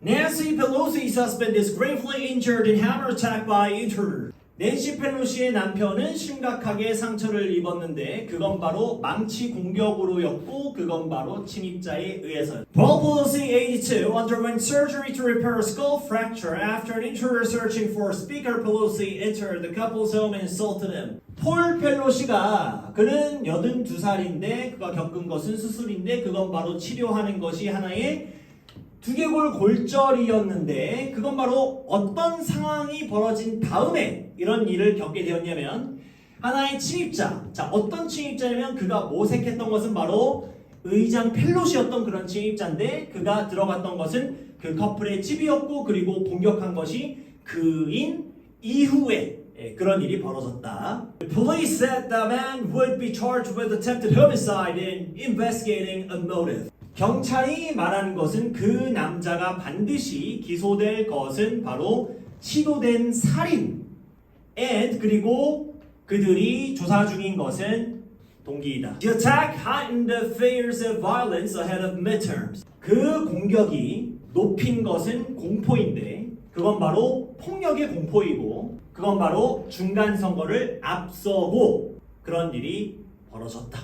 Nancy Pelosi's husband is gravely injured in hammer attack by intruder. 낸시 펠로시의 남편은 심각하게 상처를 입었는데 그건 바로 망치 공격으로였고 그건 바로 침입자에 의해서. Paul Pelosi, 82, underwent surgery to repair a skull fracture after an intruder searching for Speaker Pelosi entered the couple's home and insulted him. 폴 펠로시가 그는 82살인데 그가 겪은 것은 수술인데 그건 바로 치료하는 것이 하나의 두개골 골절이었는데 그건 바로 어떤 상황이 벌어진 다음에 이런 일을 겪게 되었냐면 하나의 침입자 자 어떤 침입자냐면 그가 모색했던 것은 바로 의장 펠로시였던 그런 침입자인데 그가 들어갔던 것은 그 커플의 집이었고 그리고 공격한 것이 그인 이후에 예, 그런 일이 벌어졌다. Police said the man would be charged with attempted homicide and investigating a motive. 경찰이 말하는 것은 그 남자가 반드시 기소될 것은 바로 시도된 살인 and 그리고 그들이 조사 중인 것은 동기이다. The attack heightened the fears of violence ahead of midterms. 그 공격이 높인 것은 공포인데 그건 바로 폭력의 공포이고 그건 바로 중간 선거를 앞서고 그런 일이 벌어졌다.